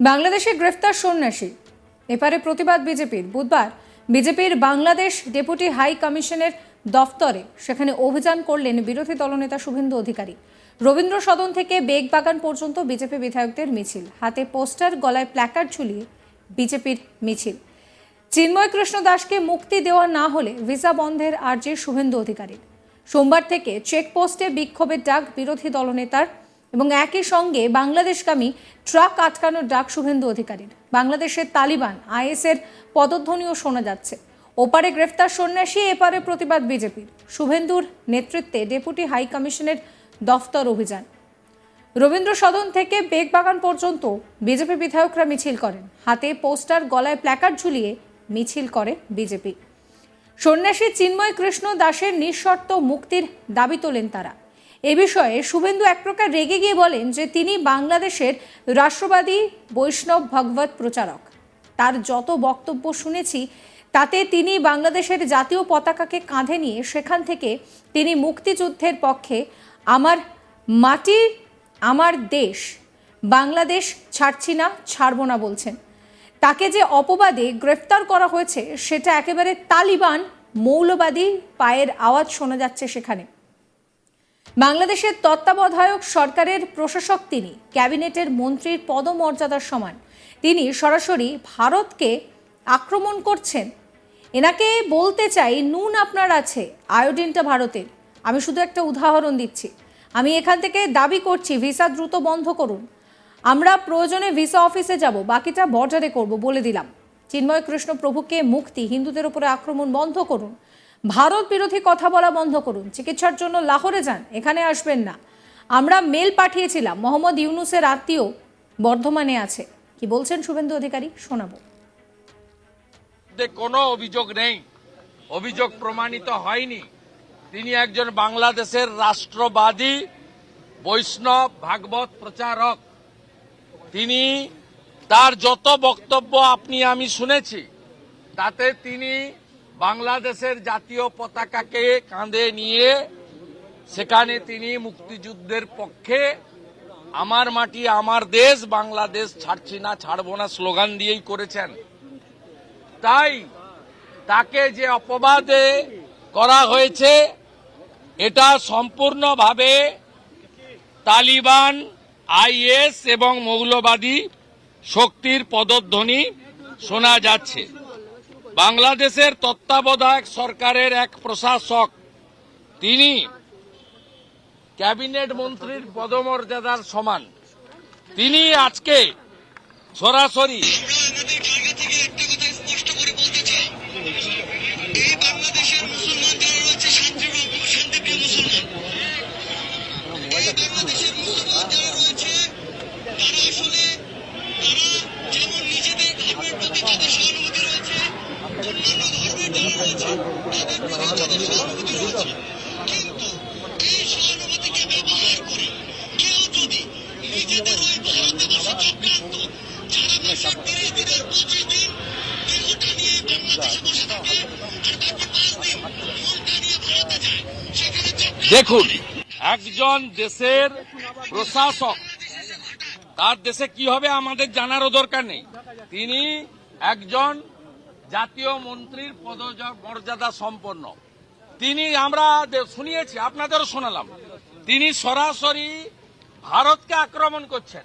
বাংলাদেশে গ্রেফতার সন্ন্যাসী। এপারে প্রতিবাদ বিজেপির। বুধবার বিজেপির বাংলাদেশ ডেপুটি হাই কমিশনের দফতরে সেখানে অভিযান করলেন বিরোধী দলনেতা শুভেন্দু অধিকারী। রবীন্দ্র সদন থেকে বেগবাগান পর্যন্ত বিজেপি বিধায়কদের মিছিল। হাতে পোস্টার, গলায় প্ল্যাকার্ড ঝুলিয়ে বিজেপির মিছিল। চিন্ময় কৃষ্ণ দাসকে মুক্তি দেওয়া না হলে ভিসা বন্ধের আর্জি শুভেন্দু অধিকারীর। সোমবার থেকে চেকপোস্টে বিক্ষোভের ডাক বিরোধী দলনেতার এবং একই সঙ্গে বাংলাদেশগামী ট্রাক আটকানোর ডাক শুভেন্দু অধিকারীর। বাংলাদেশের তালিবান, আইএসের পদধ্বনিও শোনা যাচ্ছে। ওপারে গ্রেফতার সন্ন্যাসী, এপারে প্রতিবাদ বিজেপির। শুভেন্দুর নেতৃত্বে ডেপুটি হাই কমিশনের দফতর অভিযান। রবীন্দ্র সদন থেকে বেগবাগান পর্যন্ত বিজেপি বিধায়করা মিছিল করেন। হাতে পোস্টার, গলায় প্ল্যাকার্ড ঝুলিয়ে মিছিল করে বিজেপি। সন্ন্যাসী চিন্ময় কৃষ্ণ দাসের নিঃশর্ত মুক্তির দাবি তোলেন তারা। এ বিষয়ে শুভেন্দু এক প্রকার রেগে গিয়ে বলেন যে তিনি বাংলাদেশের রাষ্ট্রবাদী বৈষ্ণব ভগবত প্রচারক। তার যত বক্তব্য শুনেছি, তাতে তিনি বাংলাদেশের জাতীয় পতাকাকে কাঁধে নিয়ে সেখান থেকে তিনি মুক্তিযুদ্ধের পক্ষে আমার মাটি, আমার দেশ, বাংলাদেশ ছাড়ছি না, ছাড়বো না বলছেন। তাকে যে অপবাদে গ্রেফতার করা হয়েছে, সেটা একেবারে তালিবান, মৌলবাদী পায়ের আওয়াজ শোনা যাচ্ছে সেখানে। বাংলাদেশের তত্ত্বাবধায়ক সরকারের প্রশাসক তিনি, ক্যাবিনেটের মন্ত্রীর পদমর্যাদার সমান। তিনি সরাসরি ভারতকে আক্রমণ করছেন। এনাকে বলতে চাই, নুন আপনার আছে, আয়োডিনটা ভারতের। আমি শুধু একটা উদাহরণ দিচ্ছি। আমি এখান থেকে দাবি করছি, ভিসা দ্রুত বন্ধ করুন। আমরা প্রয়োজনে ভিসা অফিসে যাব, বাকিটা বর্ডারে করব বলে দিলাম। চিন্ময় কৃষ্ণ প্রভুকে মুক্তি, হিন্দুদের উপরে আক্রমণ বন্ধ করুন। ভারত বিরোধী কথা বলা বন্ধ করুন। চিকিৎসার জন্য লাহোরে যান, এখানে আসবেন না। আমরা মেল পাঠিয়েছিলাম, মোহাম্মদ ইউনুসের আত্মীয় বর্ধমানে আছে। কি বলছেন শুভেন্দু অধিকারী? শোনাবো। কোনো অভিযোগ নেই। অভিযোগ প্রমাণিত হয়নি। তিনি একজন বাংলাদেশের রাষ্ট্রবাদী, বৈষ্ণব, ভাগবত প্রচারক। তিনি তার যত বক্তব্য আপনি আমি শুনেছি, তাতে তিনি বাংলাদেশের জাতীয় পতাকাকে কাঁধে নিয়ে সেখানে তিনি মুক্তিযুদ্ধের পক্ষে, আমার মাটি, আমার দেশ, বাংলাদেশ ছাড়ছি না, ছাড়বো না স্লোগান দিয়েই করেছেন। তাই তাকে যে অপবাদে করা হয়েছে, এটা সম্পূর্ণভাবে তালিবান, আইএস এবং মৌলবাদী শক্তির পদধ্বনি শোনা যাচ্ছে। বাংলাদেশের তত্ত্বাবধায়ক সরকারের এক প্রশাসক। তিনি ক্যাবিনেট মন্ত্রীর পদমর্যাদার সমান। তিনি আজকে সরাসরি দেখুন, একজন দেশের প্রশাসক, তার দেশে কি হবে আমাদের জানারও দরকার নেই। তিনি একজন জাতীয় মন্ত্রীর পদ মর্যাদা সম্পন্ন। তিনি আমরা শুনিয়েছি, আপনাদেরও শোনালাম। তিনি সরাসরি ভারতকে আক্রমণ করছেন।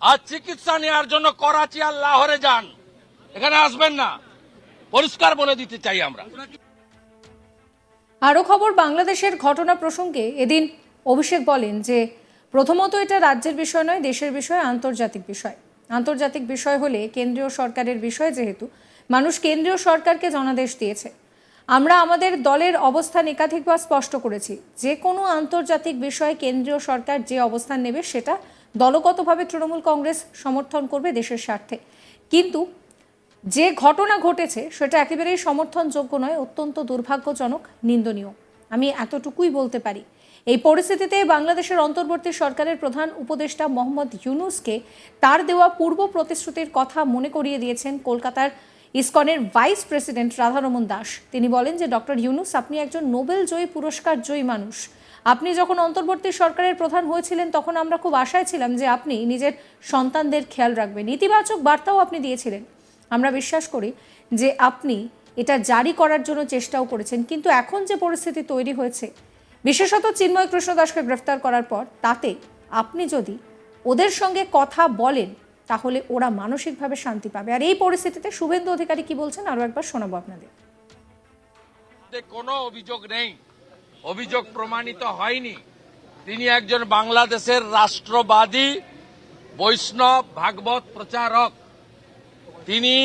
আর চিকিৎসা নেওয়ার জন্য করাচি আর লাহোরে যান। এখানে আসবেন না। পরিষ্কার বলে দিতে চাই আমরা। আরও খবর, বাংলাদেশের ঘটনা প্রসঙ্গে এদিন অভিষেক বলেন যে, প্রথমত এটা রাজ্যের বিষয় নয়, দেশের বিষয়, আন্তর্জাতিক বিষয়। আন্তর্জাতিক বিষয় হলে কেন্দ্রীয় সরকারের বিষয় যেহেতু, মানুষ কেন্দ্রীয় সরকারকে জনাদেশ দিয়েছে। আমরা আমাদের দলের অবস্থান একাধিকবার স্পষ্ট করেছি। যে কোনো আন্তর্জাতিক বিষয়ে কেন্দ্রীয় সরকার যে অবস্থান নেবে সেটা দলগতভাবে তৃণমূল কংগ্রেস সমর্থন করবে দেশের স্বার্থে। কিন্তু যে ঘটনা ঘটেছে, সেটা একেবারেই সমর্থনযোগ্য নয়, অত্যন্ত দুর্ভাগ্যজনক, নিন্দনীয়। আমি এতটুকুই বলতে পারি, এই পরিস্থিতিতে বাংলাদেশের অন্তর্বর্তী সরকারের প্রধান উপদেষ্টা মোহাম্মদ ইউনুসকে তার দেওয়া পূর্ব প্রতিশ্রুতির কথা মনে করিয়ে দিয়েছেন কলকাতার ইসকনের ভাইস প্রেসিডেন্ট রাধারমন দাস। তিনি বলেন যে, ডক্টর ইউনুস, আপনি একজন নোবেল জয়ী, পুরস্কার জয়ী মানুষ। আপনি যখন অন্তর্বর্তী সরকারের প্রধান হয়েছিলেন, তখন আমরা খুব আশায় ছিলাম যে আপনি নিজের সন্তানদের খেয়াল রাখবেন। ইতিবাচক বার্তাও আপনি দিয়েছিলেন। আমরা বিশ্বাস করি যে আপনি এটা জারি করার জন্য চেষ্টাও করেছেন, কিন্তু এখন যে পরিস্থিতি তৈরি হয়েছে, বিশেষত চিন্ময় কৃষ্ণ দাসকে গ্রেফতার করার পর, তাতে আপনি যদি ওদের সঙ্গে কথা বলেন, তাহলে ওরা মানসিকভাবে শান্তি পাবে। আর এই পরিস্থিতিতে শুভেন্দু অধিকারী কি বলছেন, আরও একবার শোনাবো আপনাদের। কোনো অভিযোগ নেই। অভিযোগ প্রমাণিত হয়নি। তিনি একজন বাংলাদেশের রাষ্ট্রবাদী, বৈষ্ণব ভাগবত প্রচারক। তিনি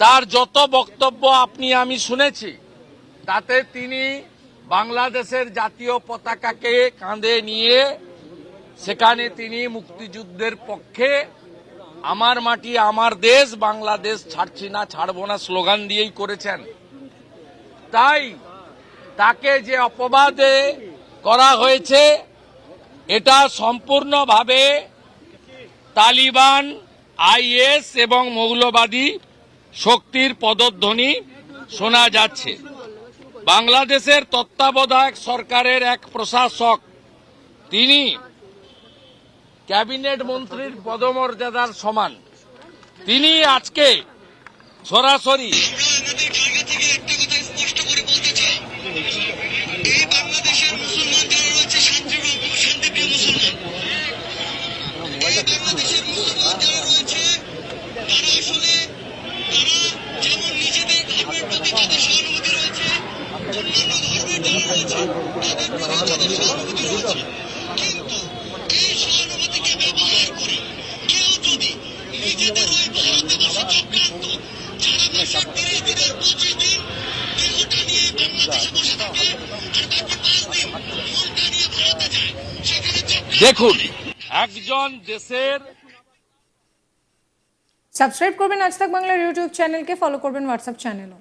তার যত বক্তব্য আপনি, আমি শুনেছি, তাতে তিনি বাংলাদেশের জাতীয় পতাকাকে কাঁধে নিয়ে, সেখানে তিনি মুক্তিযুদ্ধের পক্ষে, আমার মাটি, আমার দেশ, বাংলাদেশ ছাড়ছি না, ছাড়বো না স্লোগান দিয়েই করেছেন। তাই তাকে যে অপবাদে করা হয়েছে, এটা সম্পূর্ণভাবে তালিবান, আইএস এবং মৌলবাদী শক্তির পদধ্বনি শোনা যাচ্ছে। বাংলাদেশের তত্ত্বাবধায়ক সরকারের এক প্রশাসক, তিনি ক্যাবিনেট মন্ত্রীর পদমর্যাদার সমান। তিনি আজকে সরাসরি আমাদের জায়গা থেকে একটা কথা স্পষ্ট করে বলতে চাই এই বাংলাদেশের মুসলমান যারা রয়েছে শান্তিপ্রিয় শান্তিপ্রিয় মুসলমান এই বাংলাদেশের মুসলমান যারা রয়েছে তারা আসলে তারা যেমন নিজেদের ধর্মের প্রতি তাদের সহানুভূতি রয়েছে অন্যান্য ধর্মের যারা রয়েছে তাদের প্রতি তাদের সহানুভূতি রয়েছে কিন্তু এই সহানুভূতিকে ব্যবহার করে কেউ যদি নিজেদের ওই ভারতে বসে চক্রান্ত যারা মাসের তিরিশ দিনের পঁচিশ দিন দেহটা নিয়ে বাংলাদেশে বসে থাকে আর বাকি পাঁচ দিন মনটা নিয়ে ভারতে যায় সেখানে চক্রান্ত দেখুন একজন দেশের সাবস্ক্রাইব করবেন আজ তাক বাংলার ইউটিউব চ্যানেলকে ফলো করবেন হোয়াটসঅ্যাপ চ্যানেলও